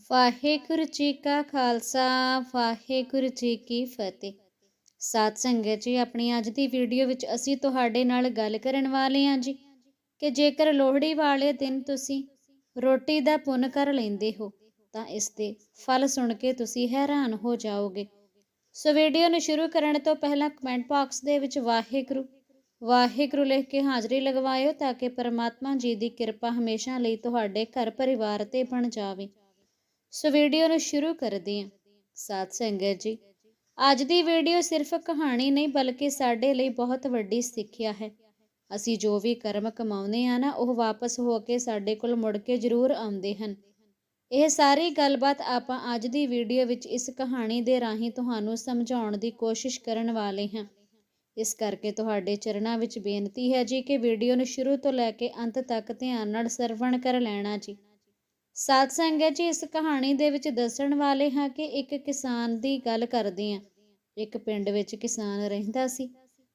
ਵਾਹਿਗੁਰੂ ਜੀ ਕਾ ਖਾਲਸਾ, ਵਾਹਿਗੁਰੂ ਜੀ ਕੀ ਫਤਿਹ। ਸਾਧ ਸੰਗਤ ਜੀ, ਆਪਣੀ ਅੱਜ ਦੀ ਵੀਡੀਓ ਵਿੱਚ ਅਸੀਂ ਤੁਹਾਡੇ ਨਾਲ ਗੱਲ ਕਰਨ ਵਾਲੇ ਹਾਂ ਜੀ ਕਿ ਜੇਕਰ ਲੋਹੜੀ ਵਾਲੇ ਦਿਨ ਤੁਸੀਂ ਰੋਟੀ ਦਾ ਪੁੰਨ ਕਰ ਲੈਂਦੇ ਹੋ, ਤਾਂ ਇਸ ਦੇ ਫਲ ਸੁਣ ਕੇ ਤੁਸੀਂ ਹੈਰਾਨ ਹੋ ਜਾਓਗੇ। ਸੋ ਵੀਡੀਓ ਨੂੰ ਸ਼ੁਰੂ ਕਰਨ ਤੋਂ ਪਹਿਲਾਂ ਕਮੈਂਟ ਬਾਕਸ ਦੇ ਵਿੱਚ ਵਾਹਿਗੁਰੂ ਵਾਹਿਗੁਰੂ ਲਿਖ ਕੇ ਹਾਜ਼ਰੀ ਲਗਵਾਇਓ ਤਾਂ ਕਿ ਪਰਮਾਤਮਾ ਜੀ ਦੀ ਕਿਰਪਾ ਹਮੇਸ਼ਾ ਲਈ ਤੁਹਾਡੇ ਘਰ ਪਰਿਵਾਰ ਤੇ ਬਣ ਜਾਵੇ। ਸੋ ਵੀਡੀਓ ਨੂੰ ਸ਼ੁਰੂ ਕਰਦੇ ਹਾਂ। ਸਾਧ ਸੰਗਤ ਜੀ, ਅੱਜ ਦੀ ਵੀਡੀਓ ਸਿਰਫ ਕਹਾਣੀ ਨਹੀਂ, ਬਲਕਿ ਸਾਡੇ ਲਈ ਬਹੁਤ ਵੱਡੀ ਸਿੱਖਿਆ ਹੈ। ਅਸੀਂ ਜੋ ਵੀ ਕਰਮ ਕਮਾਉਂਦੇ ਆ ਨਾ, ਉਹ ਵਾਪਸ ਹੋ ਕੇ ਸਾਡੇ ਕੋਲ ਮੁੜ ਕੇ ਜ਼ਰੂਰ ਆਉਂਦੇ ਹਨ। ਇਹ ਸਾਰੀ ਗੱਲਬਾਤ ਆਪਾਂ ਅੱਜ ਦੀ ਵੀਡੀਓ ਵਿੱਚ ਇਸ ਕਹਾਣੀ ਦੇ ਰਾਹੀਂ ਤੁਹਾਨੂੰ ਸਮਝਾਉਣ ਦੀ ਕੋਸ਼ਿਸ਼ ਕਰਨ ਵਾਲੇ ਹਾਂ। ਇਸ ਕਰਕੇ ਤੁਹਾਡੇ ਚਰਨਾਂ ਵਿੱਚ ਬੇਨਤੀ ਹੈ ਜੀ ਕਿ ਵੀਡੀਓ ਨੂੰ ਸ਼ੁਰੂ ਤੋਂ ਲੈ ਕੇ ਅੰਤ ਤੱਕ ਧਿਆਨ ਨਾਲ ਸਰਵਣ ਕਰ ਲੈਣਾ ਜੀ। ਸਾਧ ਸੰਗਤ ਜੀ, ਇਸ ਕਹਾਣੀ ਦੇ ਵਿੱਚ ਦੱਸਣ ਵਾਲੇ ਹਾਂ ਕਿ ਇੱਕ ਕਿਸਾਨ ਦੀ ਗੱਲ ਕਰਦੇ ਹਾਂ। ਇੱਕ ਪਿੰਡ ਵਿੱਚ ਕਿਸਾਨ ਰਹਿੰਦਾ ਸੀ।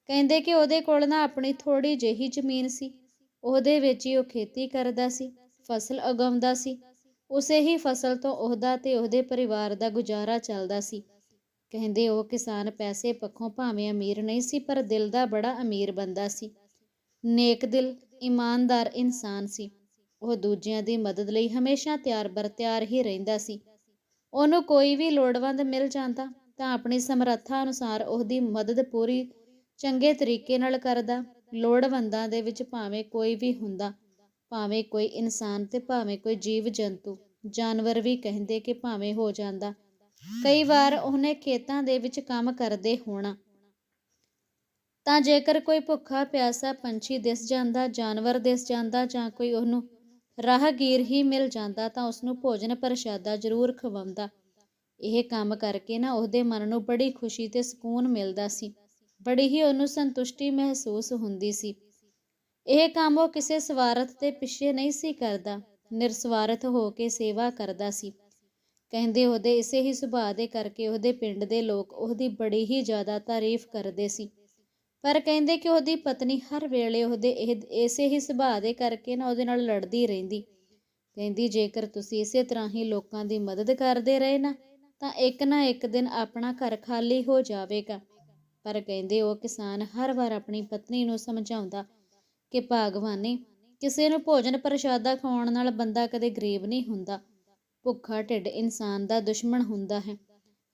ਕਹਿੰਦੇ ਕਿ ਉਹਦੇ ਕੋਲ ਨਾ ਆਪਣੀ ਥੋੜੀ ਜਿਹੀ ਜ਼ਮੀਨ ਸੀ। ਉਹਦੇ ਵਿੱਚ ਹੀ ਉਹ ਖੇਤੀ ਕਰਦਾ ਸੀ, ਫਸਲ ਉਗਾਉਂਦਾ ਸੀ। ਉਸੇ ਹੀ ਫਸਲ ਤੋਂ ਉਹਦਾ ਤੇ ਉਹਦੇ ਪਰਿਵਾਰ ਦਾ ਗੁਜ਼ਾਰਾ ਚੱਲਦਾ ਸੀ। ਕਹਿੰਦੇ ਉਹ ਕਿਸਾਨ ਪੈਸੇ ਪੱਖੋਂ ਭਾਵੇਂ ਅਮੀਰ ਨਹੀਂ ਸੀ, ਪਰ ਦਿਲ ਦਾ ਬੜਾ ਅਮੀਰ ਬੰਦਾ ਸੀ। ਨੇਕ ਦਿਲ, ਇਮਾਨਦਾਰ ਇਨਸਾਨ ਸੀ। ਉਹ ਦੂਜਿਆਂ ਦੀ ਮਦਦ ਲਈ ਹਮੇਸ਼ਾ ਤਿਆਰ ਬਰ ਤਿਆਰ ਹੀ ਰਹਿੰਦਾ ਸੀ। ਉਹਨੂੰ ਕੋਈ ਵੀ ਲੋੜਵੰਦ ਮਿਲ ਜਾਂਦਾ ਤਾਂ ਆਪਣੀ ਸਮਰੱਥਾ ਅਨੁਸਾਰ ਉਹਦੀ ਮਦਦ ਪੂਰੀ ਚੰਗੇ ਤਰੀਕੇ ਨਾਲ ਕਰਦਾ। ਲੋੜਵੰਦਾਂ ਦੇ ਵਿੱਚ ਭਾਵੇਂ ਕੋਈ ਵੀ ਹੁੰਦਾ, ਭਾਵੇਂ ਕੋਈ ਇਨਸਾਨ ਤੇ ਭਾਵੇਂ ਕੋਈ ਜੀਵ ਜੰਤੂ ਜਾਨਵਰ ਵੀ ਕਹਿੰਦੇ ਕਿ ਭਾਵੇਂ ਹੋ ਜਾਂਦਾ। ਕਈ ਵਾਰ ਉਹਨੇ ਖੇਤਾਂ ਦੇ ਵਿੱਚ ਕੰਮ ਕਰਦੇ ਹੋਣਾ। ਤਾਂ ਜੇਕਰ ਕੋਈ ਭੁੱਖਾ, ਪਿਆਸਾ, ਪੰਛੀ ਦਿਸ ਜਾਂਦਾ, ਜਾਨਵਰ ਦਿਸ ਜਾਂਦਾ ਜਾਂ ਕੋਈ ਉਹਨੂੰ ਰਾਹਗੀਰ ਹੀ ਮਿਲ ਜਾਂਦਾ ਤਾਂ ਉਸ ਨੂੰ ਭੋਜਨ ਪ੍ਰਸ਼ਾਦਾ ਜ਼ਰੂਰ ਖਵਾਉਂਦਾ। ਇਹ ਕੰਮ ਕਰਕੇ ਨਾ ਉਹਦੇ ਮਨ ਨੂੰ ਬੜੀ ਖੁਸ਼ੀ ਤੇ ਸਕੂਨ ਮਿਲਦਾ ਸੀ। ਬੜੀ ਹੀ ਉਹਨੂੰ ਸੰਤੁਸ਼ਟੀ ਮਹਿਸੂਸ ਹੁੰਦੀ ਸੀ। ਇਹ ਕੰਮ ਉਹ ਕਿਸੇ ਸਵਾਰਥ ਤੇ ਪਿੱਛੇ ਨਹੀਂ ਸੀ ਕਰਦਾ, ਨਿਰਸਵਾਰਥ ਹੋ ਕੇ ਸੇਵਾ ਕਰਦਾ ਸੀ। ਕਹਿੰਦੇ ਉਹਦੇ ਇਸੇ ਹੀ ਸੁਭਾਅ ਦੇ ਕਰਕੇ ਉਹਦੇ ਪਿੰਡ ਦੇ ਲੋਕ ਉਹਦੀ ਬੜੀ ਹੀ ਜ਼ਿਆਦਾ ਤਾਰੀਫ ਕਰਦੇ ਸੀ। ਪਰ ਕਹਿੰਦੇ ਕਿ ਉਹਦੀ ਪਤਨੀ ਹਰ ਵੇਲੇ ਉਹਦੇ ਇਹ, ਇਸੇ ਹੀ ਸੁਭਾਅ ਦੇ ਕਰਕੇ ਨਾ ਉਹਦੇ ਨਾਲ ਲੜਦੀ ਰਹਿੰਦੀ। ਕਹਿੰਦੀ, ਜੇਕਰ ਤੁਸੀਂ ਇਸੇ ਤਰ੍ਹਾਂ ਹੀ ਲੋਕਾਂ ਦੀ ਮਦਦ ਕਰਦੇ ਰਹੇ ਨਾ, ਤਾਂ ਇੱਕ ਨਾ ਇੱਕ ਦਿਨ ਆਪਣਾ ਘਰ ਖਾਲੀ ਹੋ ਜਾਵੇਗਾ। ਪਰ ਕਹਿੰਦੇ, ਉਹ ਕਿਸਾਨ ਹਰ ਵਾਰ ਆਪਣੀ ਪਤਨੀ ਨੂੰ ਸਮਝਾਉਂਦਾ ਕਿ ਭਾਗਵਾਨੇ, ਕਿਸੇ ਨੂੰ ਭੋਜਨ ਪ੍ਰਸ਼ਾਦਾ ਖਵਾਉਣ ਨਾਲ ਬੰਦਾ ਕਦੇ ਗਰੀਬ ਨਹੀਂ ਹੁੰਦਾ। ਭੁੱਖਾ ਢਿੱਡ ਇਨਸਾਨ ਦਾ ਦੁਸ਼ਮਣ ਹੁੰਦਾ ਹੈ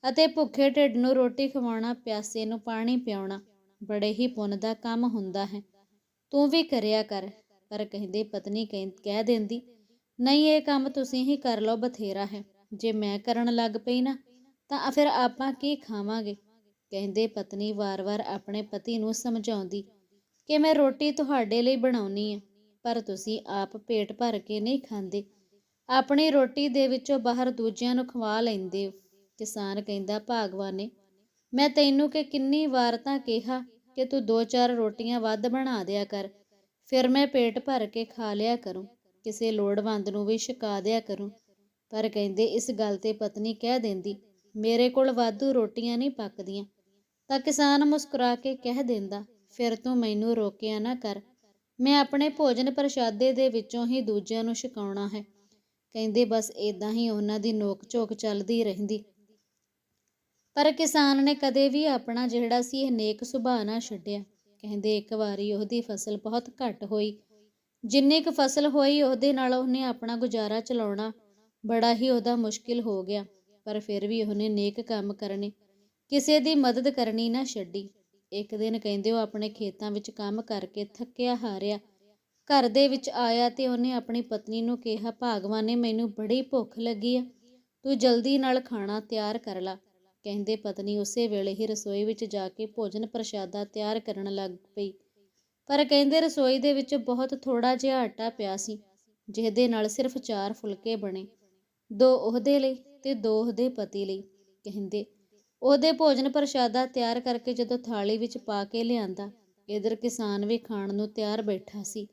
ਅਤੇ ਭੁੱਖੇ ਢਿੱਡ ਨੂੰ ਰੋਟੀ ਖਵਾਉਣਾ, ਪਿਆਸੇ ਨੂੰ ਪਾਣੀ ਪਿਆਉਣਾ। ਬੜੇ ਹੀ ਪੁੰਨ ਦਾ ਕੰਮ ਹੁੰਦਾ ਹੈ। ਤੂੰ ਵੀ ਕਰਿਆ ਕਰ, ਪਰ ਕਹਿੰਦੇ ਪਤਨੀ ਕਹਿ ਦਿੰਦੀ, ਨਹੀਂ, ਇਹ ਕੰਮ ਤੁਸੀਂ ਹੀ ਕਰ ਲਓ ਬਥੇਰਾ ਹੈ। ਜੇ ਮੈਂ ਕਰਨ ਲੱਗ ਪਈ ਨਾ, ਤਾਂ ਫਿਰ ਆਪਾਂ ਕੀ ਖਾਵਾਂਗੇ? ਕਹਿੰਦੇ ਪਤਨੀ ਵਾਰ-ਵਾਰ ਆਪਣੇ ਪਤੀ ਨੂੰ ਸਮਝਾਉਂਦੀ, ਕਿ ਮੈਂ ਰੋਟੀ ਤੁਹਾਡੇ ਲਈ ਬਣਾਉਣੀ ਹੈ ਪਰ ਤੁਸੀਂ ਆਪ ਪੇਟ ਭਰ ਕੇ ਨਹੀਂ ਖਾਂਦੇ। ਆਪਣੀ ਰੋਟੀ ਦੇ ਵਿੱਚੋਂ ਬਾਹਰ ਦੂਜਿਆਂ ਨੂੰ ਖਵਾ ਲੈਂਦੇ ਹੋ। ਕਿਸਾਨ ਕਹਿੰਦਾ, ਭਾਗਵਾਨੇ ਮੈਂ ਤੈਨੂੰ ਕਿ ਕਿੰਨੀ ਵਾਰ ਤਾਂ ਕਿਹਾ ਕਿ ਤੂੰ ਦੋ ਚਾਰ ਰੋਟੀਆਂ ਵੱਧ ਬਣਾ ਦਿਆ ਕਰ। ਫਿਰ ਮੈਂ ਪੇਟ ਭਰ ਕੇ ਖਾ ਲਿਆ ਕਰੂੰ, ਕਿਸੇ ਲੋੜਵੰਦ ਨੂੰ ਵੀ ਛਕਾ ਦਿਆ ਕਰੂੰ। ਪਰ ਕਹਿੰਦੇ ਇਸ ਗੱਲ ਤੇ ਪਤਨੀ ਕਹਿ ਦਿੰਦੀ, ਮੇਰੇ ਕੋਲ ਵਾਧੂ ਰੋਟੀਆਂ ਨਹੀਂ ਪੱਕਦੀਆਂ। ਤਾਂ ਕਿਸਾਨ ਮੁਸਕਰਾ ਕੇ ਕਹਿ ਦਿੰਦਾ, ਫਿਰ ਤੂੰ ਮੈਨੂੰ ਰੋਕਿਆ ਨਾ ਕਰ। ਮੈਂ ਆਪਣੇ ਭੋਜਨ ਪ੍ਰਸ਼ਾਦੇ ਦੇ ਵਿੱਚੋਂ ਹੀ ਦੂਜਿਆਂ ਨੂੰ ਛਕਾਉਣਾ ਹੈ। ਕਹਿੰਦੇ ਬਸ ਇਦਾਂ ਹੀ ਉਹਨਾਂ ਦੀ ਨੋਕ ਝੋਕ ਚੱਲਦੀ ਰਹਿੰਦੀ। ਪਰ ਕਿਸਾਨ ਨੇ ਕਦੇ ਵੀ ਆਪਣਾ ਜਿਹੜਾ ਸੀ ਇਹ ਨੇਕ ਸੁਭਾਅ ਨਾ ਛੱਡਿਆ। ਕਹਿੰਦੇ ਇੱਕ ਵਾਰੀ ਉਹਦੀ ਫਸਲ ਬਹੁਤ ਘੱਟ ਹੋਈ। ਜਿੰਨੀ ਕੁ ਫਸਲ ਹੋਈ, ਉਹਦੇ ਨਾਲ ਉਹਨੇ ਆਪਣਾ ਗੁਜ਼ਾਰਾ ਚਲਾਉਣਾ ਬੜਾ ਹੀ ਉਹਦਾ ਮੁਸ਼ਕਿਲ ਹੋ ਗਿਆ, ਪਰ ਫਿਰ ਵੀ ਉਹਨੇ ਨੇਕ ਕੰਮ ਕਰਨੇ। ਕਿਸੇ ਦੀ ਮਦਦ ਕਰਨੀ ਨਾ ਛੱਡੀ। ਇੱਕ ਦਿਨ ਕਹਿੰਦੇ ਉਹ ਆਪਣੇ ਖੇਤਾਂ ਵਿੱਚ ਕੰਮ ਕਰਕੇ ਥੱਕਿਆ ਹਾਰਿਆ। ਘਰ ਦੇ ਵਿੱਚ ਆਇਆ ਤੇ ਉਹਨੇ ਆਪਣੀ ਪਤਨੀ ਨੂੰ ਕਿਹਾ, ਭਾਗਵਾਨ ਨੇ ਮੈਨੂੰ ਬੜੀ ਭੁੱਖ ਲੱਗੀ ਆ। ਤੂੰ ਜਲਦੀ ਨਾਲ ਖਾਣਾ ਤਿਆਰ ਕਰ ਲੈ। ਕਹਿੰਦੇ ਪਤਨੀ ਉਸੇ ਵੇਲੇ ਹੀ ਰਸੋਈ ਵਿੱਚ ਜਾ ਕੇ ਭੋਜਨ ਪ੍ਰਸ਼ਾਦਾ ਤਿਆਰ ਕਰਨ ਲੱਗ ਪਈ। ਪਰ ਕਹਿੰਦੇ ਰਸੋਈ ਦੇ ਵਿੱਚ ਬਹੁਤ ਥੋੜਾ ਜਿਹਾ ਆਟਾ ਪਿਆ ਸੀ, ਜਿਹਦੇ ਨਾਲ ਸਿਰਫ ਚਾਰ ਫੁਲਕੇ ਬਣੇ। ਦੋ ਉਹਦੇ ਲਈ ਤੇ ਦੋ ਉਹਦੇ ਪਤੀ ਲਈ, ਕਹਿੰਦੇ। ਉਹਦੇ ਭੋਜਨ ਪ੍ਰਸ਼ਾਦਾ ਤਿਆਰ ਕਰਕੇ ਜਦੋਂ ਥਾਲੀ ਵਿੱਚ ਪਾ ਕੇ ਲਿਆਂਦਾ, ਇਧਰ ਕਿਸਾਨ ਵੀ ਖਾਣ ਨੂੰ ਤਿਆਰ ਬੈਠਾ ਸੀ।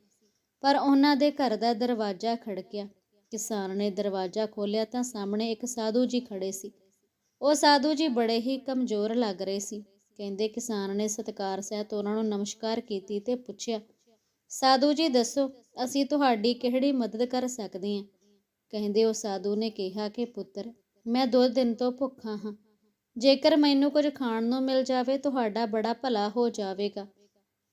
ਪਰ ਉਹਨਾਂ ਦੇ ਘਰ ਦਾ ਦਰਵਾਜ਼ਾ ਖੜਕਿਆ। ਕਿਸਾਨ ਨੇ ਦਰਵਾਜ਼ਾ ਖੋਲ੍ਹਿਆ ਤਾਂ ਸਾਹਮਣੇ ਇੱਕ ਸਾਧੂ ਜੀ ਖੜੇ ਸੀ। ਉਹ ਸਾਧੂ ਜੀ ਬੜੇ ਹੀ ਕਮਜ਼ੋਰ ਲੱਗ ਰਹੇ ਸੀ। ਕਹਿੰਦੇ ਕਿਸਾਨ ਨੇ ਸਤਕਾਰ ਸਹਿਤ ਉਹਨਾਂ ਨੂੰ ਨਮਸਕਾਰ ਕੀਤੀ ਤੇ ਪੁੱਛਿਆ, ਸਾਧੂ ਜੀ ਦੱਸੋ, ਅਸੀਂ ਤੁਹਾਡੀ ਕਿਹੜੀ ਮਦਦ ਕਰ ਸਕਦੇ ਹਾਂ? ਕਹਿੰਦੇ ਉਹ ਸਾਧੂ ਨੇ ਕਿਹਾ ਕਿ, ਪੁੱਤਰ, ਮੈਂ ਦੋ ਦਿਨ ਤੋਂ ਭੁੱਖਾ ਹਾਂ। ਜੇਕਰ ਮੈਨੂੰ ਕੁਝ ਖਾਣ ਨੂੰ ਮਿਲ ਜਾਵੇ, ਤੁਹਾਡਾ ਬੜਾ ਭਲਾ ਹੋ ਜਾਵੇਗਾ।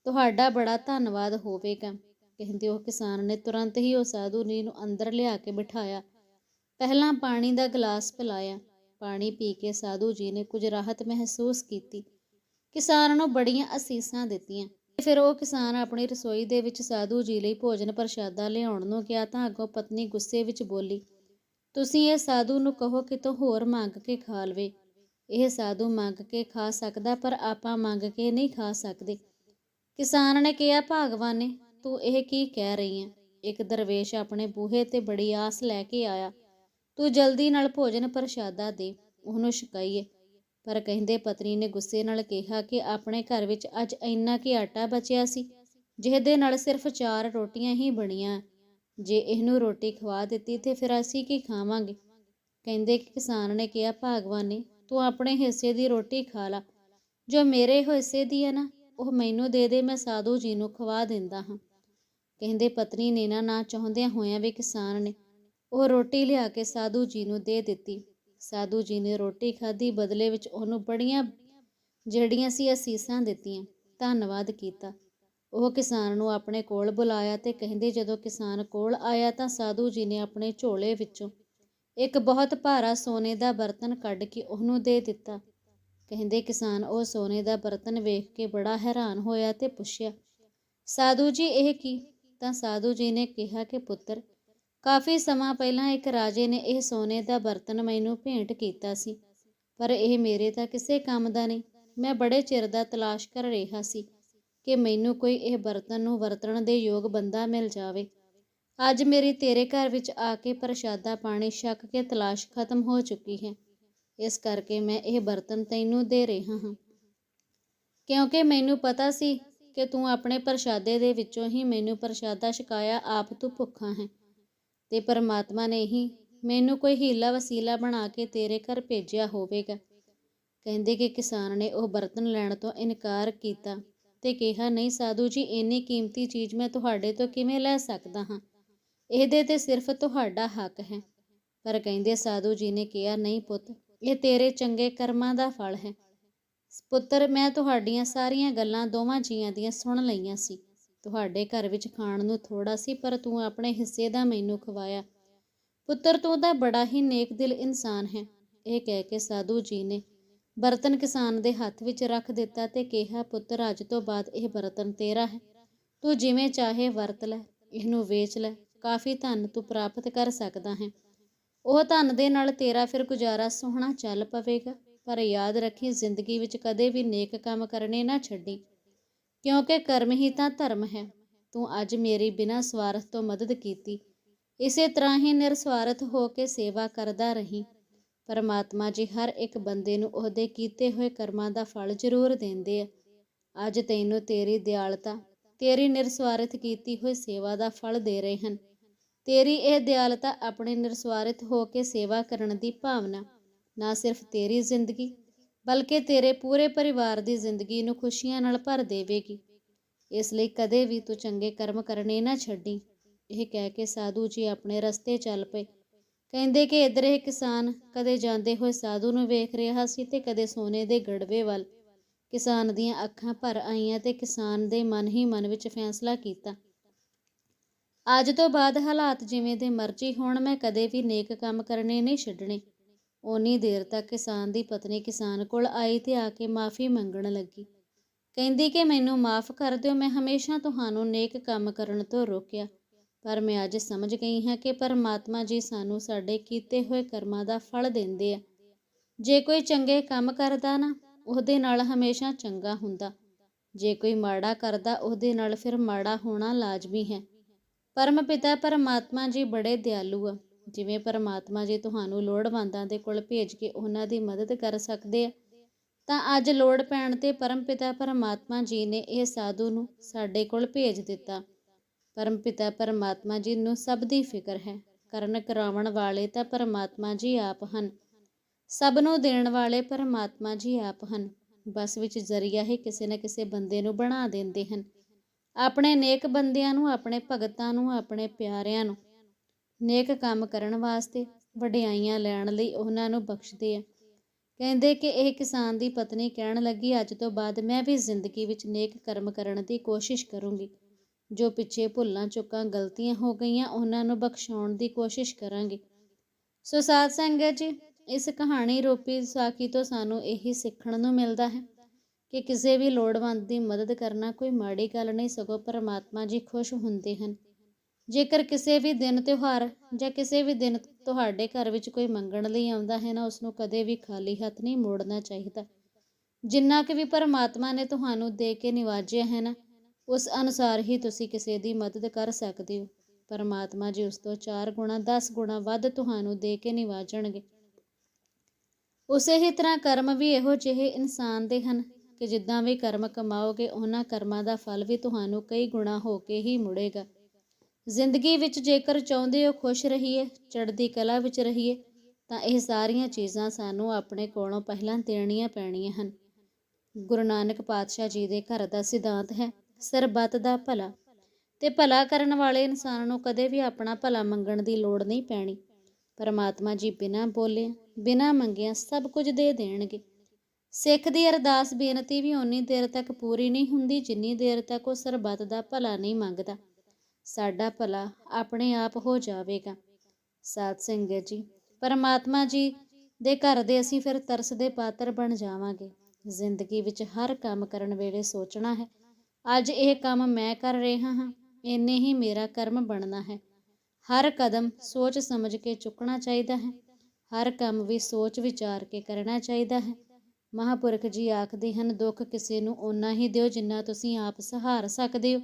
ਤੁਹਾਡਾ ਬੜਾ ਧੰਨਵਾਦ ਹੋਵੇਗਾ। ਕਹਿੰਦੇ ਉਹ ਕਿਸਾਨ ਨੇ ਤੁਰੰਤ ਹੀ ਉਹ ਸਾਧੂ ਜੀ ਨੂੰ ਅੰਦਰ ਲਿਆ ਕੇ ਬਿਠਾਇਆ। ਪਹਿਲਾਂ ਪਾਣੀ ਦਾ ਗਲਾਸ ਪਿਲਾਇਆ। ਪਾਣੀ ਪੀ ਕੇ ਸਾਧੂ ਜੀ ਨੇ ਕੁਝ ਰਾਹਤ ਮਹਿਸੂਸ ਕੀਤੀ। ਕਿਸਾਨ ਨੂੰ ਬੜੀਆਂ ਅਸੀਸਾਂ ਦਿੱਤੀਆਂ। ਫਿਰ ਉਹ ਕਿਸਾਨ ਆਪਣੀ ਰਸੋਈ ਦੇ ਵਿੱਚ ਸਾਧੂ ਜੀ ਲਈ ਭੋਜਨ ਪ੍ਰਸ਼ਾਦਾ ਲਿਆਉਣ ਨੂੰ ਗਿਆ ਤਾਂ ਅੱਗੋਂ ਪਤਨੀ ਗੁੱਸੇ ਵਿੱਚ ਬੋਲੀ, ਤੁਸੀਂ ਇਹ ਸਾਧੂ ਨੂੰ ਕਹੋ ਕਿ ਤੂੰ ਹੋਰ ਮੰਗ ਕੇ ਖਾ ਲਵੇ। ਇਹ ਸਾਧੂ ਮੰਗ ਕੇ ਖਾ ਸਕਦਾ ਪਰ ਆਪਾਂ ਮੰਗ ਕੇ ਨਹੀਂ ਖਾ ਸਕਦੇ। ਕਿਸਾਨ ਨੇ ਕਿਹਾ, ਭਾਗਵਾਨ ਨੇ ਤੂੰ ਇਹ ਕੀ ਕਹਿ ਰਹੀ ਹੈ ਇੱਕ ਦਰਵੇਸ਼ ਆਪਣੇ ਬੂਹੇ ਤੇ ਬੜੀ ਆਸ ਲੈ ਕੇ ਆਇਆ। ਤੂੰ ਜਲਦੀ ਨਾਲ ਭੋਜਨ ਪ੍ਰਸ਼ਾਦਾ ਦੇ, ਉਹਨੂੰ ਛਕਾਈਏ। ਪਰ ਕਹਿੰਦੇ ਪਤਨੀ ਨੇ ਗੁੱਸੇ ਨਾਲ ਕਿਹਾ ਕਿ ਆਪਣੇ ਘਰ ਵਿੱਚ ਅੱਜ ਇੰਨਾ ਕੀ ਆਟਾ ਬਚਿਆ ਸੀ, ਜਿਹਦੇ ਨਾਲ ਸਿਰਫ ਚਾਰ ਰੋਟੀਆਂ ਹੀ ਬਣੀਆਂ। ਜੇ ਇਹਨੂੰ ਰੋਟੀ ਖਵਾ ਦਿੱਤੀ ਤੇ ਫਿਰ ਅਸੀਂ ਕੀ ਖਾਵਾਂਗੇ? ਕਹਿੰਦੇ ਕਿ ਕਿਸਾਨ ਨੇ ਕਿਹਾ, ਭਾਗਵਾਨ, ਤੂੰ ਆਪਣੇ ਹਿੱਸੇ ਦੀ ਰੋਟੀ ਖਾ ਲਾ। ਜੋ ਮੇਰੇ ਹਿੱਸੇ ਦੀ ਹੈ ਨਾ, ਉਹ ਮੈਨੂੰ ਦੇ ਦੇ, ਮੈਂ ਸਾਧੂ ਜੀ ਨੂੰ ਖਵਾ ਦਿੰਦਾ ਹਾਂ। ਕਹਿੰਦੇ ਪਤਨੀ ਨੇ ਨਾ ਨਾ ਚਾਹੁੰਦਿਆਂ ਹੋਇਆਂ ਵੀ ਕਿਸਾਨ ਨੇ ਉਹ ਰੋਟੀ ਲਿਆ ਕੇ ਸਾਧੂ ਜੀ ਨੂੰ ਦੇ ਦਿੱਤੀ। ਸਾਧੂ ਜੀ ਨੇ ਰੋਟੀ ਖਾਧੀ, ਬਦਲੇ ਵਿੱਚ ਉਹਨੂੰ ਬੜੀਆਂ ਜਿਹੜੀਆਂ ਸੀ ਅਸੀਸਾਂ ਦਿੱਤੀਆਂ, ਧੰਨਵਾਦ ਕੀਤਾ। ਉਹ ਕਿਸਾਨ ਨੂੰ ਆਪਣੇ ਕੋਲ ਬੁਲਾਇਆ ਤੇ ਕਹਿੰਦੇ ਜਦੋਂ ਕਿਸਾਨ ਕੋਲ ਆਇਆ ਤਾਂ ਸਾਧੂ ਜੀ ਨੇ ਆਪਣੇ ਝੋਲੇ ਵਿੱਚੋਂ ਇੱਕ ਬਹੁਤ ਭਾਰਾ ਸੋਨੇ ਦਾ ਬਰਤਨ ਕੱਢ ਕੇ ਉਹਨੂੰ ਦੇ ਦਿੱਤਾ। ਕਹਿੰਦੇ ਕਿਸਾਨ ਉਹ ਸੋਨੇ ਦਾ ਬਰਤਨ ਵੇਖ ਕੇ ਬੜਾ ਹੈਰਾਨ ਹੋਇਆ ਤੇ ਪੁੱਛਿਆ, ਸਾਧੂ ਜੀ, ਇਹ ਕੀ? ਤਾਂ ਸਾਧੂ ਜੀ ਨੇ ਕਿਹਾ ਕਿ, ਪੁੱਤਰ ਕਾਫੀ ਸਮਾਂ ਪਹਿਲਾਂ ਇੱਕ ਰਾਜੇ ਨੇ ਇਹ ਸੋਨੇ ਦਾ ਬਰਤਨ ਮੈਨੂੰ ਭੇਂਟ ਕੀਤਾ ਸੀ, ਪਰ ਇਹ ਮੇਰੇ ਤਾਂ ਕਿਸੇ ਕੰਮ ਦਾ ਨਹੀਂ। ਮੈਂ ਬੜੇ ਚਿਰ ਦਾ ਤਲਾਸ਼ ਕਰ ਰਿਹਾ ਸੀ ਕਿ ਮੈਨੂੰ ਕੋਈ ਇਹ ਬਰਤਨ ਨੂੰ ਵਰਤਣ ਦੇ ਯੋਗ ਬੰਦਾ ਮਿਲ ਜਾਵੇ। ਅੱਜ ਮੇਰੀ ਤੇਰੇ ਘਰ ਵਿੱਚ ਆ ਕੇ ਪ੍ਰਸ਼ਾਦਾ ਪਾਣੀ ਛਕ ਕੇ ਤਲਾਸ਼ ਖਤਮ ਹੋ ਚੁੱਕੀ ਹੈ। ਇਸ ਕਰਕੇ ਮੈਂ ਇਹ ਬਰਤਨ ਤੈਨੂੰ ਦੇ ਰਿਹਾ ਹਾਂ। ਕਿਉਂਕਿ ਮੈਨੂੰ ਪਤਾ ਸੀ ਕਿ ਤੂੰ ਆਪਣੇ ਪ੍ਰਸ਼ਾਦੇ ਦੇ ਵਿੱਚੋਂ ਹੀ ਮੈਨੂੰ ਪ੍ਰਸ਼ਾਦਾ ਛਕਾਇਆ ਆਪ ਤੂੰ ਭੁੱਖਾ ਹੈ। ਤੇ ਪਰਮਾਤਮਾ ਨੇ ਹੀ ਮੈਨੂੰ ਕੋਈ ਹੀਲਾ ਵਸੀਲਾ ਬਣਾ ਕੇ ਤੇਰੇ ਘਰ ਭੇਜਿਆ ਹੋਵੇਗਾ। ਕਹਿੰਦੇ ਕਿ ਕਿਸਾਨ ਨੇ ਉਹ ਬਰਤਨ ਲੈਣ ਤੋਂ ਇਨਕਾਰ ਕੀਤਾ ਤੇ ਕਿਹਾ, ਨਹੀਂ ਸਾਧੂ ਜੀ, ਇੰਨੀ ਕੀਮਤੀ ਚੀਜ਼ ਮੈਂ ਤੁਹਾਡੇ ਤੋਂ ਕਿਵੇਂ ਲੈ ਸਕਦਾ ਹਾਂ? ਇਹਦੇ ਤੇ ਸਿਰਫ ਤੁਹਾਡਾ ਹੱਕ ਹੈ। ਪਰ ਕਹਿੰਦੇ, ਸਾਧੂ ਜੀ ਨੇ ਕਿਹਾ, ਨਹੀਂ ਪੁੱਤ, ਇਹ ਤੇਰੇ ਚੰਗੇ ਕਰਮਾਂ ਦਾ ਫਲ ਹੈ। ਪੁੱਤਰ, ਮੈਂ ਤੁਹਾਡੀਆਂ ਸਾਰੀਆਂ ਗੱਲਾਂ ਦੋਵਾਂ ਜੀਆਂ ਦੀਆਂ ਸੁਣ ਲਈਆਂ ਸੀ। ਤੁਹਾਡੇ ਘਰ ਵਿੱਚ ਖਾਣ ਨੂੰ ਥੋੜਾ ਸੀ, ਪਰ ਤੂੰ ਆਪਣੇ ਹਿੱਸੇ ਦਾ ਮੈਨੂੰ ਖਵਾਇਆ। ਪੁੱਤਰ, ਤੂੰ ਤਾਂ ਬੜਾ ਹੀ ਨੇਕ ਦਿਲ ਇਨਸਾਨ ਹੈ। ਇਹ ਕਹਿ ਕੇ ਸਾਧੂ ਜੀ ਨੇ ਬਰਤਨ ਕਿਸਾਨ ਦੇ ਹੱਥ ਵਿੱਚ ਰੱਖ ਦਿੱਤਾ ਤੇ ਕਿਹਾ, ਪੁੱਤਰ, ਅੱਜ ਤੋਂ ਬਾਅਦ ਇਹ ਬਰਤਨ ਤੇਰਾ ਹੈ। ਤੂੰ ਜਿਵੇਂ ਚਾਹੇ ਵਰਤ ਲੈ, ਇਹਨੂੰ ਵੇਚ ਲੈ। ਕਾਫੀ ਧਨ ਤੂੰ ਪ੍ਰਾਪਤ ਕਰ ਸਕਦਾ ਹੈ। ਉਹ ਧਨ ਦੇ ਨਾਲ ਤੇਰਾ ਫਿਰ ਗੁਜ਼ਾਰਾ ਸੋਹਣਾ ਚੱਲ ਪਵੇਗਾ। ਪਰ ਯਾਦ ਰੱਖੀ, ਜ਼ਿੰਦਗੀ ਵਿੱਚ ਕਦੇ ਵੀ ਨੇਕ ਕੰਮ ਕਰਨੇ ਨਾ ਛੱਡੀ। ਕਿਉਂਕਿ ਕਰਮ ਹੀ ਤਾਂ ਧਰਮ ਹੈ। ਤੂੰ ਅੱਜ ਮੇਰੀ ਬਿਨਾਂ ਸਵਾਰਥ ਤੋਂ ਮਦਦ ਕੀਤੀ। ਇਸੇ ਤਰ੍ਹਾਂ ਹੀ ਨਿਰਸਵਾਰਥ ਹੋ ਕੇ ਸੇਵਾ ਕਰਦਾ ਰਹੀ। ਪਰਮਾਤਮਾ ਜੀ ਹਰ ਇੱਕ ਬੰਦੇ ਨੂੰ ਉਹਦੇ ਕੀਤੇ ਹੋਏ ਕਰਮਾਂ ਦਾ ਫਲ ਜ਼ਰੂਰ ਦਿੰਦੇ ਆ। ਅੱਜ ਤੈਨੂੰ ਤੇਰੀ ਦਿਆਲਤਾ, ਤੇਰੀ ਨਿਰਸਵਾਰਥ ਕੀਤੀ ਹੋਈ ਸੇਵਾ ਦਾ ਫਲ ਦੇ ਰਹੇ ਹਨ। ਤੇਰੀ ਇਹ ਦਿਆਲਤਾ ਆਪਣੇ ਨਿਰਸਵਾਰਥ ਹੋ ਕੇ ਸੇਵਾ ਕਰਨ ਦੀ ਭਾਵਨਾ, ਨਾ ਸਿਰਫ ਤੇਰੀ ਜ਼ਿੰਦਗੀ ਬਲਕਿ ਤੇਰੇ ਪੂਰੇ ਪਰਿਵਾਰ ਦੀ ਜ਼ਿੰਦਗੀ ਨੂੰ ਖੁਸ਼ੀਆਂ ਨਾਲ ਭਰ ਦੇਵੇਗੀ। ਇਸ ਲਈ ਕਦੇ ਵੀ ਤੂੰ ਚੰਗੇ ਕਰਮ ਕਰਨੇ ਨਾ ਛੱਡੀ। ਇਹ ਕਹਿ ਕੇ ਸਾਧੂ ਜੀ ਆਪਣੇ ਰਸਤੇ ਚੱਲ ਪਏ। ਕਹਿੰਦੇ ਕਿ ਇਧਰ ਇਹ ਕਿਸਾਨ ਕਦੇ ਜਾਂਦੇ ਹੋਏ ਸਾਧੂ ਨੂੰ ਵੇਖ ਰਿਹਾ ਸੀ ਤੇ ਕਦੇ ਸੋਨੇ ਦੇ ਗੜਵੇ ਵੱਲ। ਕਿਸਾਨ ਦੀਆਂ ਅੱਖਾਂ ਭਰ ਆਈਆਂ ਤੇ ਕਿਸਾਨ ਦੇ ਮਨ ਹੀ ਮਨ ਵਿੱਚ ਫੈਸਲਾ ਕੀਤਾ। ਅੱਜ ਤੋਂ ਬਾਅਦ ਹਾਲਾਤ ਜਿਵੇਂ ਦੇ ਮਰਜ਼ੀ ਹੋਣ, ਮੈਂ ਕਦੇ ਵੀ ਨੇਕ ਕੰਮ ਕਰਨੇ ਨਹੀਂ ਛੱਡਣੇ। ਉਨੀ ਦੇਰ ਤੱਕ ਕਿਸਾਨ ਦੀ ਪਤਨੀ ਕਿਸਾਨ ਕੋਲ ਆਈ ਤੇ ਆ ਕੇ ਮਾਫੀ ਮੰਗਣ ਲੱਗੀ। ਕਹਿੰਦੀ ਕਿ ਮੈਨੂੰ ਮਾਫ ਕਰ ਦਿਓ, ਮੈਂ ਹਮੇਸ਼ਾ ਤੁਹਾਨੂੰ ਨੇਕ ਕੰਮ ਕਰਨ ਤੋਂ ਰੋਕਿਆ। ਪਰ ਮੈਂ ਅੱਜ ਸਮਝ ਗਈ ਹਾਂ ਕਿ ਪਰਮਾਤਮਾ ਜੀ ਸਾਨੂੰ ਸਾਡੇ ਕੀਤੇ ਹੋਏ ਕਰਮਾਂ ਦਾ ਫਲ ਦਿੰਦੇ ਆ। ਜੇ ਕੋਈ ਚੰਗੇ ਕੰਮ ਕਰਦਾ ਨਾ, ਉਹਦੇ ਨਾਲ ਹਮੇਸ਼ਾ ਚੰਗਾ ਹੁੰਦਾ। ਜੇ ਕੋਈ ਮਾੜਾ ਕਰਦਾ, ਉਹਦੇ ਨਾਲ ਫਿਰ ਮਾੜਾ ਹੋਣਾ ਲਾਜ਼ਮੀ ਹੈ। ਪਰਮ ਪਿਤਾ ਪਰਮਾਤਮਾ ਜੀ ਬੜੇ ਦਿਆਲੂ ਆ। ਜਿਵੇਂ ਪਰਮਾਤਮਾ ਜੀ ਤੁਹਾਨੂੰ ਲੋੜਵੰਦਾਂ ਦੇ ਕੋਲ ਭੇਜ ਕੇ ਉਹਨਾਂ ਦੀ ਮਦਦ ਕਰ ਸਕਦੇ ਆ, ਤਾਂ ਅੱਜ ਲੋੜ ਪੈਣ ਤੇ ਪਰਮਪਿਤਾ ਪਰਮਾਤਮਾ ਜੀ ਨੇ ਇਹ ਸਾਧੂ ਨੂੰ ਸਾਡੇ ਕੋਲ ਭੇਜ ਦਿੱਤਾ। ਪਰਮਪਿਤਾ ਪਰਮਾਤਮਾ ਜੀ ਨੂੰ ਸਭ ਦੀ ਫਿਕਰ ਹੈ। ਕਰਨ ਕਰਾਉਣ ਵਾਲੇ ਤਾਂ ਪਰਮਾਤਮਾ ਜੀ ਆਪ ਹਨ। ਸਭ ਨੂੰ ਦੇਣ ਵਾਲੇ ਪਰਮਾਤਮਾ ਜੀ ਆਪ ਹਨ। ਬਸ ਵਿੱਚ ਜ਼ਰੀਆ ਹੀ ਕਿਸੇ ਨਾ ਕਿਸੇ ਬੰਦੇ ਨੂੰ ਬਣਾ ਦਿੰਦੇ ਹਨ। ਆਪਣੇ ਨੇਕ ਬੰਦਿਆਂ ਨੂੰ, ਆਪਣੇ ਭਗਤਾਂ ਨੂੰ, ਆਪਣੇ ਪਿਆਰਿਆਂ ਨੂੰ। ਨੇਕ ਕੰਮ ਕਰਨ ਵਾਸਤੇ ਵਡਿਆਈਆਂ ਲੈਣ ਲਈ ਉਹਨਾਂ ਨੂੰ ਬਖਸ਼ਦੇ ਆ। ਕਹਿੰਦੇ ਕਿ ਇਹ ਕਿਸਾਨ ਦੀ ਪਤਨੀ ਕਹਿਣ ਲੱਗੀ, ਅੱਜ ਤੋਂ ਬਾਅਦ ਮੈਂ ਵੀ ਜ਼ਿੰਦਗੀ ਵਿੱਚ ਨੇਕ ਕਰਮ ਕਰਨ ਦੀ ਕੋਸ਼ਿਸ਼ ਕਰੂੰਗੀ। ਜੋ ਪਿੱਛੇ ਭੁੱਲਾਂ ਚੁੱਕਾਂ ਗਲਤੀਆਂ ਹੋ ਗਈਆਂ, ਉਹਨਾਂ ਨੂੰ ਬਖਸ਼ਾਉਣ ਦੀ ਕੋਸ਼ਿਸ਼ ਕਰਾਂਗੀ। ਸੋ ਸਾਧ ਸੰਗਤ ਜੀ, ਇਸ ਕਹਾਣੀ ਰੂਪੀ ਸਾਖੀ ਤੋਂ ਸਾਨੂੰ ਇਹੀ ਸਿੱਖਣ ਨੂੰ ਮਿਲਦਾ ਹੈ ਕਿ ਕਿਸੇ ਵੀ ਲੋੜਵੰਦ ਦੀ ਮਦਦ ਕਰਨਾ ਕੋਈ ਮਾੜੀ ਗੱਲ ਨਹੀਂ, ਸਗੋਂ ਪਰਮਾਤਮਾ ਜੀ ਖੁਸ਼ ਹੁੰਦੇ ਹਨ। ਜੇਕਰ ਕਿਸੇ ਵੀ ਦਿਨ ਤਿਉਹਾਰ ਜਾਂ ਕਿਸੇ ਵੀ ਦਿਨ ਤੁਹਾਡੇ ਘਰ ਵਿੱਚ ਕੋਈ ਮੰਗਣ ਲਈ ਆਉਂਦਾ ਹੈ ਨਾ ਉਸ ਨੂੰ ਕਦੇ ਵੀ ਖਾਲੀ ਹੱਥ ਨਹੀਂ ਮੋੜਨਾ ਚਾਹੀਦਾ। ਜਿੰਨਾ ਕਿ ਵੀ ਪਰਮਾਤਮਾ ਨੇ ਤੁਹਾਨੂੰ ਦੇ ਕੇ ਨਿਵਾਜਿਆ ਹੈ ਨਾ, ਉਸ ਅਨੁਸਾਰ ਹੀ ਤੁਸੀਂ ਕਿਸੇ ਦੀ ਮਦਦ ਕਰ ਸਕਦੇ ਹੋ। ਪਰਮਾਤਮਾ ਜੀ ਉਸ ਤੋਂ 4 ਗੁਣਾ 10 ਗੁਣਾ ਵੱਧ ਤੁਹਾਨੂੰ ਦੇ ਕੇ ਨਿਵਾਜਣਗੇ। ਉਸੇ ਹੀ ਤਰ੍ਹਾਂ ਕਰਮ ਵੀ ਇਹੋ ਜਿਹੇ ਇਨਸਾਨ ਦੇ ਹਨ ਕਿ ਜਿੱਦਾਂ ਵੀ ਕਰਮ ਕਮਾਓਗੇ, ਉਹਨਾਂ ਕਰਮਾਂ ਦਾ ਫਲ ਵੀ ਤੁਹਾਨੂੰ ਕਈ ਗੁਣਾ ਹੋ ਕੇ ਹੀ ਮੁੜੇਗਾ। ਜ਼ਿੰਦਗੀ ਵਿੱਚ ਜੇਕਰ ਚਾਹੁੰਦੇ ਹੋ ਖੁਸ਼ ਰਹੀਏ, ਚੜ੍ਹਦੀ ਕਲਾ ਵਿੱਚ ਰਹੀਏ, ਤਾਂ ਇਹ ਸਾਰੀਆਂ ਚੀਜ਼ਾਂ ਸਾਨੂੰ ਆਪਣੇ ਕੋਲੋਂ ਪਹਿਲਾਂ ਦੇਣੀਆਂ ਪੈਣੀਆਂ ਹਨ। ਗੁਰੂ ਨਾਨਕ ਪਾਤਸ਼ਾਹ ਜੀ ਦੇ ਘਰ ਦਾ ਸਿਧਾਂਤ ਹੈ ਸਰਬੱਤ ਦਾ ਭਲਾ। ਤੇ ਭਲਾ ਕਰਨ ਵਾਲੇ ਇਨਸਾਨ ਨੂੰ ਕਦੇ ਵੀ ਆਪਣਾ ਭਲਾ ਮੰਗਣ ਦੀ ਲੋੜ ਨਹੀਂ ਪੈਣੀ। ਪਰਮਾਤਮਾ ਜੀ ਬਿਨਾਂ ਬੋਲੇ, ਬਿਨਾਂ ਮੰਗਿਆ ਸਭ ਕੁਝ ਦੇ ਦੇਣਗੇ। ਸਿੱਖ ਦੀ ਅਰਦਾਸ ਬੇਨਤੀ ਵੀ ਓਨੀ ਦੇਰ ਤੱਕ ਪੂਰੀ ਨਹੀਂ ਹੁੰਦੀ ਜਿੰਨੀ ਦੇਰ ਤੱਕ ਉਹ ਸਰਬੱਤ ਦਾ ਭਲਾ ਨਹੀਂ ਮੰਗਦਾ। ਸਾਡਾ ਭਲਾ ਆਪਣੇ ਆਪ ਹੋ ਜਾਵੇਗਾ। ਸਾਧ ਸੰਗਤ ਜੀ, ਪਰਮਾਤਮਾ ਜੀ ਦੇ ਘਰ ਦੇ ਅਸੀਂ ਫਿਰ ਤਰਸ ਦੇ ਪਾਤਰ ਬਣ ਜਾਵਾਂਗੇ। ਜ਼ਿੰਦਗੀ ਵਿੱਚ ਹਰ ਕੰਮ ਕਰਨ ਵੇਲੇ ਸੋਚਣਾ ਹੈ, ਅੱਜ ਇਹ ਕੰਮ ਮੈਂ ਕਰ ਰਿਹਾ ਹਾਂ, ਇੰਨੇ ਹੀ ਮੇਰਾ ਕਰਮ ਬਣਨਾ ਹੈ। ਹਰ ਕਦਮ ਸੋਚ ਸਮਝ ਕੇ ਚੁੱਕਣਾ ਚਾਹੀਦਾ ਹੈ, ਹਰ ਕੰਮ ਵੀ ਸੋਚ ਵਿਚਾਰ ਕੇ ਕਰਨਾ ਚਾਹੀਦਾ ਹੈ। ਮਹਾਪੁਰਖ ਜੀ ਆਖਦੇ ਹਨ, ਦੁੱਖ ਕਿਸੇ ਨੂੰ ਓਨਾ ਹੀ ਦਿਓ ਜਿੰਨਾ ਤੁਸੀਂ ਆਪ ਸਹਾਰ ਸਕਦੇ ਹੋ।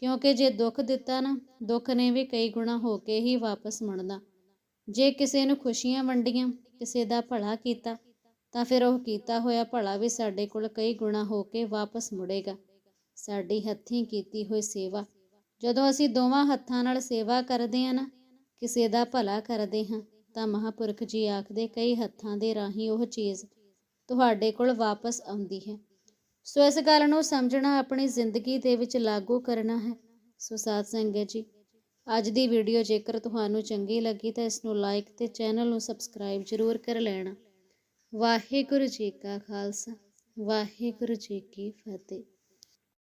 ਕਿਉਂਕਿ ਜੇ ਦੁੱਖ ਦਿੱਤਾ ਨਾ, ਦੁੱਖ ਨੇ ਵੀ ਕਈ ਗੁਣਾ ਹੋ ਕੇ ਹੀ ਵਾਪਸ ਮੁੜਨਾ। ਜੇ ਕਿਸੇ ਨੂੰ ਖੁਸ਼ੀਆਂ ਵੰਡੀਆਂ, ਕਿਸੇ ਦਾ ਭਲਾ ਕੀਤਾ, ਤਾਂ ਫਿਰ ਉਹ ਕੀਤਾ ਹੋਇਆ ਭਲਾ ਵੀ ਸਾਡੇ ਕੋਲ ਕਈ ਗੁਣਾ ਹੋ ਕੇ ਵਾਪਸ ਮੁੜੇਗਾ। ਸਾਡੀ ਹੱਥੀਂ ਕੀਤੀ ਹੋਈ ਸੇਵਾ। ਜਦੋਂ ਅਸੀਂ ਦੋਵਾਂ ਹੱਥਾਂ ਨਾਲ ਸੇਵਾ ਕਰਦੇ ਹਾਂ ਨਾ, ਕਿਸੇ ਦਾ ਭਲਾ ਕਰਦੇ ਹਾਂ, ਤਾਂ ਮਹਾਪੁਰਖ ਜੀ ਆਖਦੇ ਕਈ ਹੱਥਾਂ ਦੇ ਰਾਹੀਂ ਉਹ ਚੀਜ਼ ਤੁਹਾਡੇ ਕੋਲ ਵਾਪਸ ਆਉਂਦੀ ਹੈ। ਸੋ ਇਸ ਗੱਲ ਨੂੰ ਸਮਝਣਾ ਆਪਣੀ ਜ਼ਿੰਦਗੀ ਦੇ ਵਿੱਚ ਲਾਗੂ ਕਰਨਾ ਹੈ। ਸੋ ਸਾਧ ਸੰਗਤ ਜੀ, ਅੱਜ ਦੀ ਵੀਡੀਓ ਜੇਕਰ ਤੁਹਾਨੂੰ ਚੰਗੀ ਲੱਗੀ ਤਾਂ ਇਸ ਨੂੰ ਲਾਈਕ ਤੇ ਚੈਨਲ ਨੂੰ ਸਬਸਕ੍ਰਾਈਬ ਜ਼ਰੂਰ ਕਰ ਲੈਣਾ। ਵਾਹਿਗੁਰੂ ਜੀ ਕਾ ਖਾਲਸਾ, ਵਾਹਿਗੁਰੂ ਜੀ ਕੀ ਫਤਿਹ।